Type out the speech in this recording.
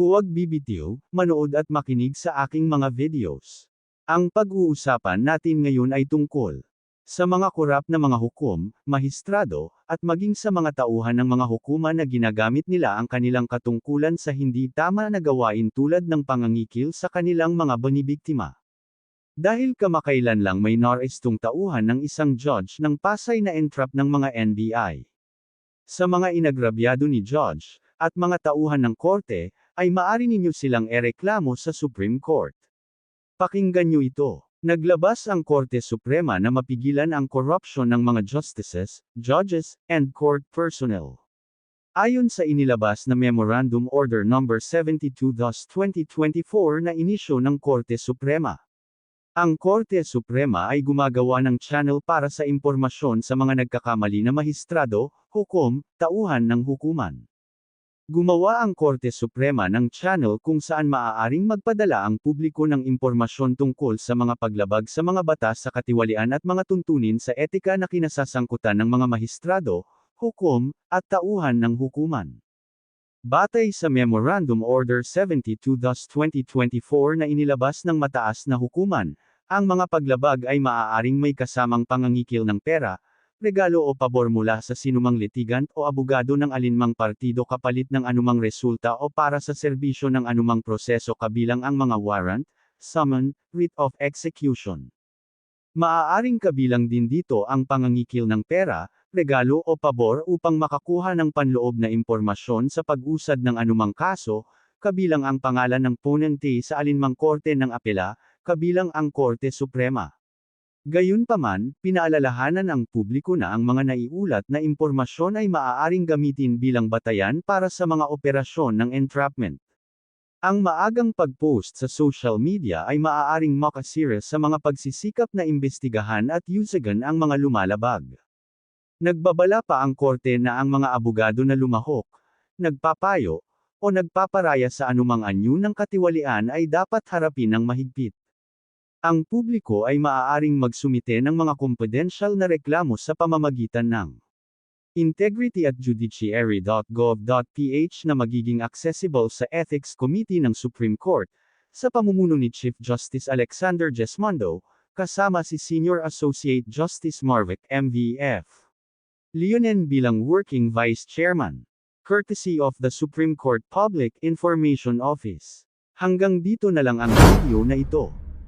Huwag bibitiw, manood at makinig sa aking mga videos. Ang pag-uusapan natin ngayon ay tungkol sa mga kurap na mga hukom, mahistrado, at maging sa mga tauhan ng mga hukuman na ginagamit nila ang kanilang katungkulan sa hindi tama na gawain tulad ng pangangikil sa kanilang mga bonibiktima. Dahil kamakailan lang may norestong tauhan ng isang judge ng Pasay na entrap ng mga NBI. Sa mga inagrabyado ni judge, at mga tauhan ng korte, ay maari ninyo silang ereklamo sa Supreme Court. Pakinggan nyo ito. Naglabas ang Korte Suprema na mapigilan ang corruption ng mga justices, judges, and court personnel. Ayon sa inilabas na Memorandum Order No. 72-2024 na inisyo ng Korte Suprema. Ang Korte Suprema ay gumagawa ng channel para sa impormasyon sa mga nagkakamali na mahistrado, hukom, tauhan ng hukuman. Gumawa ang Korte Suprema ng channel kung saan maaaring magpadala ang publiko ng impormasyon tungkol sa mga paglabag sa mga batas sa katiwalian at mga tuntunin sa etika na kinasasangkutan ng mga mahistrado, hukom, at tauhan ng hukuman. Batay sa Memorandum Order 72-2024 na inilabas ng mataas na hukuman, ang mga paglabag ay maaaring may kasamang pangangikil ng pera, regalo o pabor mula sa sinumang litigant o abogado ng alinmang partido kapalit ng anumang resulta o para sa serbisyo ng anumang proseso kabilang ang mga warrant, summon, writ of execution. Maaaring kabilang din dito ang pangangikil ng pera, regalo o pabor upang makakuha ng panloob na impormasyon sa pag-usad ng anumang kaso, kabilang ang pangalan ng ponente sa alinmang korte ng apela, kabilang ang Korte Suprema. Gayunpaman, pinaalalahanan ang publiko na ang mga naiulat na impormasyon ay maaaring gamitin bilang batayan para sa mga operasyon ng entrapment. Ang maagang pag-post sa social media ay maaaring makasira sa mga pagsisikap na imbestigahan at yusagan ang mga lumalabag. Nagbabala pa ang korte na ang mga abogado na lumahok, nagpapayo, o nagpaparaya sa anumang anyo ng katiwalian ay dapat harapin ng mahigpit. Ang publiko ay maaaring magsumite ng mga confidential na reklamo sa pamamagitan ng integrity at judiciary.gov.ph na magiging accessible sa Ethics Committee ng Supreme Court, sa pamumuno ni Chief Justice Alexander Gesmondo, kasama si Senior Associate Justice Marvick MVF. Leonen bilang Working Vice Chairman. Courtesy of the Supreme Court Public Information Office. Hanggang dito na lang ang video na ito.